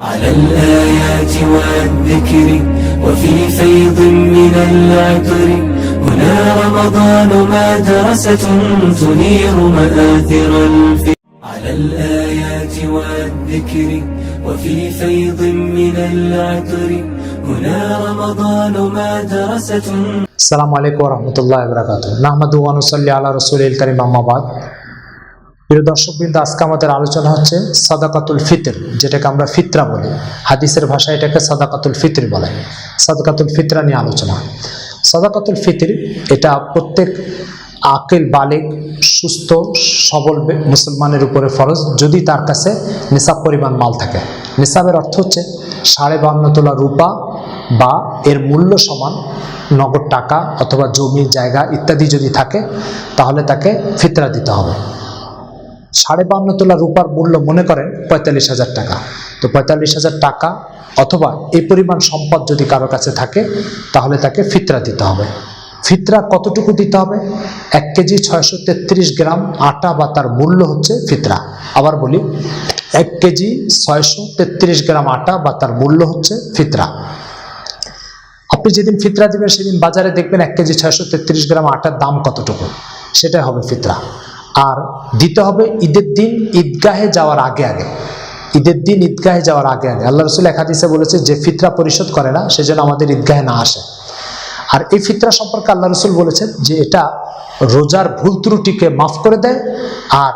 على الآيات والذكر وفي فيض من العطر. هنا رمضان مدرسة تنير مآثر الفكر على الآيات والذكر وفي فيض من العطر. هنا رمضان مدرسة السلام عليكم ورحمة الله وبركاته. نحمد ونصلي على رسول الكريم أما بعد. প্রিয় দর্শকবৃন্দ, আজকে আমাদের আলোচনা হচ্ছে সাদাকাতুল ফিতর, যেটাকে আমরা ফিতরা বলি। হাদিসের ভাষায় এটাকে সাদাকাতুল ফিতর বলে। সাদাকাতুল ফিতরা নিয়ে আলোচনা। সাদাকাতুল ফিতর, এটা প্রত্যেক আকেল, বালেক, সুস্থ, সবল মুসলমানের উপরে ফরজ, যদি তার কাছে নিসাব পরিমাণ মাল থাকে। নিসাবের অর্থ হচ্ছে সাড়ে বান্ন তোলা রূপা বা এর মূল্য সমান নগদ টাকা অথবা জমি জায়গা ইত্যাদি যদি থাকে, তাহলে তাকে ফিতরা দিতে হবে। সাড়ে বান্ন তোলা রূপার মূল্য মনে করেন পঁয়তাল্লিশ হাজার টাকা। তো পঁয়তাল্লিশ হাজার টাকা অথবা এই পরিমাণ সম্পদ যদি কারও কাছে থাকে, তাহলে তাকে ফিতরা দিতে হবে। ফিতরা কতটুকু দিতে হবে? এক কেজি ছয়শো তেত্রিশ গ্রাম আটা বা তার মূল্য হচ্ছে ফিতরা। আবার বলি, এক কেজি ছয়শো তেত্রিশ গ্রাম আটা বা তার মূল্য হচ্ছে ফিতরা। আপনি যেদিন ফিতরা দিবেন, সেদিন বাজারে দেখবেন এক কেজি ছয়শো তেত্রিশ গ্রাম আটার দাম কতটুকু? সেটাই হবে ফিতরা। আর দিতে হবে ঈদের দিন ঈদগাহে যাওয়ার আগে আগে। ঈদের দিন ঈদগাহে যাওয়ার আগে আগে। আল্লাহ রসুল একাদিসে বলেছে যে ফিতরা পরিশোধ করে না সেজন্য আমাদের ঈদগাহে না আসে। আর এই ফিতরা সম্পর্কে আল্লাহ রসুল বলেছেন যে এটা রোজার ভুল ত্রুটিকে মাফ করে দেয় আর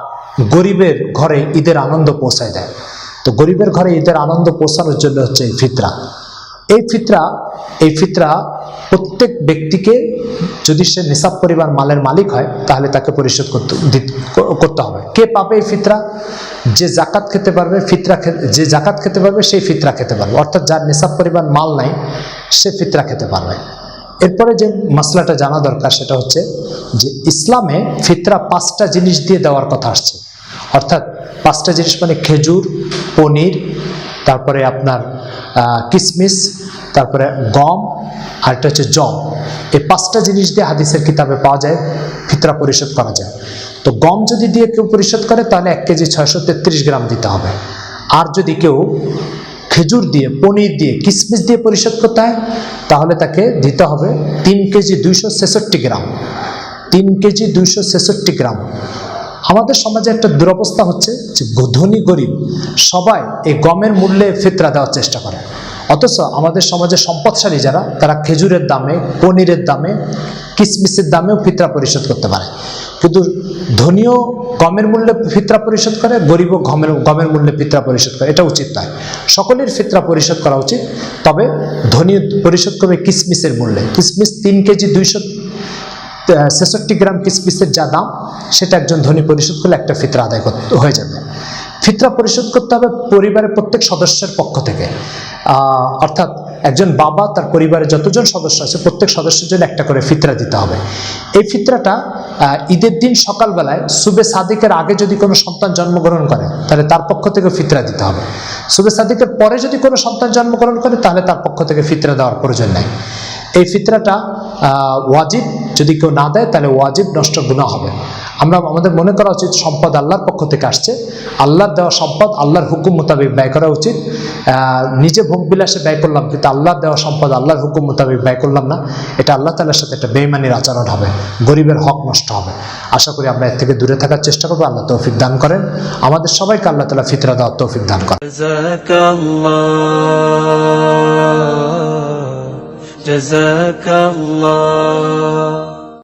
গরিবের ঘরে ঈদের আনন্দ পৌঁছায় দেয়। তো গরিবের ঘরে ঈদের আনন্দ পৌঁছানোর জন্য হচ্ছে এই ফিতরা। এই ফিতরা এই ফিতরা প্রত্যেক ব্যক্তিকে যদি সে নিসাব পরিবার মালের মালিক হয়, তাহলে তাকে পরিশোধ করতে করতে হবে। কে পাবে এই ফিতরা? যে জাকাত খেতে পারবে, ফিতরা যে জাকাত খেতে পারবে, সেই ফিতরা খেতে পারবে। অর্থাৎ যার নিসাব পরিবার মাল নাই, সে ফিতরা খেতে পারবে। এরপরে যে মশলাটা জানা দরকার, সেটা হচ্ছে যে ইসলামে ফিতরা পাঁচটা জিনিস দিয়ে দেওয়ার কথা আসছে। অর্থাৎ পাঁচটা জিনিস মানে খেজুর, পনির, তারপরে আপনার কিশমিশ তারপরে গম, আর একটা হচ্ছে জম। এই পাঁচটা জিনিস দিয়ে হাদিসের কিতাবে পাওয়া যায়, ফিতরা পরিশোধ করা যায়। তো গম যদি দিয়ে কেউ পরিশোধ করে, তাহলে এক কেজি ছয়শো তেত্রিশ গ্রাম দিতে হবে। আর যদি কেউ খেজুর দিয়ে, পনির দিয়ে কিশমিশ দিয়ে পরিশোধ করতে হয়, তাহলে তাকে দিতে হবে তিন কেজি দুইশো ছেষট্টি গ্রাম। তিন কেজি দুইশো ছেষট্টি গ্রাম। আমাদের সমাজে একটা দুরবস্থা হচ্ছে যে ধনী গরিব সবাই এই গমের মূল্যে ফিতরা দেওয়ার চেষ্টা করে। অথচ আমাদের সমাজে সম্পদশালী যারা, তারা খেজুরের দামে, পনিরের দামে, কিসমিসের দামেও ফিতরা পরিশোধ করতে পারে। কিন্তু ধনীও গমের মূল্যে ফিতরা পরিশোধ করে, গরিবও গমের গমের মূল্যে ফিতরা পরিশোধ করে। এটা উচিত নয়। সকলের ফিতরা পরিশোধ করা উচিত। তবে ধনী পরিশোধ করবে কিসমিসের মূল্যে। কিসমিস তিন কেজি দুইশো ছেষট্টি গ্রাম কিসমিসের যা দাম, সেটা একজন ধনী পরিশোধ করলে একটা ফিতরা আদায় হয়ে যাবে। ফিতরা পরিশোধ করতে হবে পরিবারের প্রত্যেক সদস্যের পক্ষ থেকে। অর্থাৎ একজন বাবা, তার পরিবারে যতজন সদস্য আছে, প্রত্যেক সদস্যের জন্য একটা করে ফিতরা দিতে হবে। এই ফিতরাটা ঈদের দিন সকালবেলায় সুবে সাদিকের আগে যদি কোনো সন্তান জন্মগ্রহণ করে, তাহলে তার পক্ষ থেকে ফিতরা দিতে হবে। সুবে সাদিকের পরে যদি কোনো সন্তান জন্মগ্রহণ করে, তাহলে তার পক্ষ থেকে ফিতরা দেওয়ার প্রয়োজন নেই। এই ফিতরাটা ওয়াজিব, যদি কেউ না দেয়, তাহলে ওয়াজিব, নষ্ট গুণা হবে। আমরা আমাদের মনে করা উচিত সম্পদ আল্লাহর পক্ষ থেকে আসছে আল্লাহর দেওয়া সম্পদ আল্লাহর হুকুম মোতাবেক ব্যয় করা উচিত আহ, নিজে ভোগ বিলাসে ব্যয় করলাম কিন্তু আল্লাহর দেওয়া সম্পদ আল্লাহর হুকুম মোতাবেক ব্যয় করলাম না এটা আল্লাহ তালার সাথে একটা বেইমানির আচরণ হবে গরিবের হক নষ্ট হবে আশা করি আমরা এর থেকে দূরে থাকার চেষ্টা করবো আল্লাহ তৌফিক দান করেন আমাদের সবাইকে আল্লাহ তালা ফিতরা দেওয়ার তৌফিক দান করেন جزاك الله جزاك الله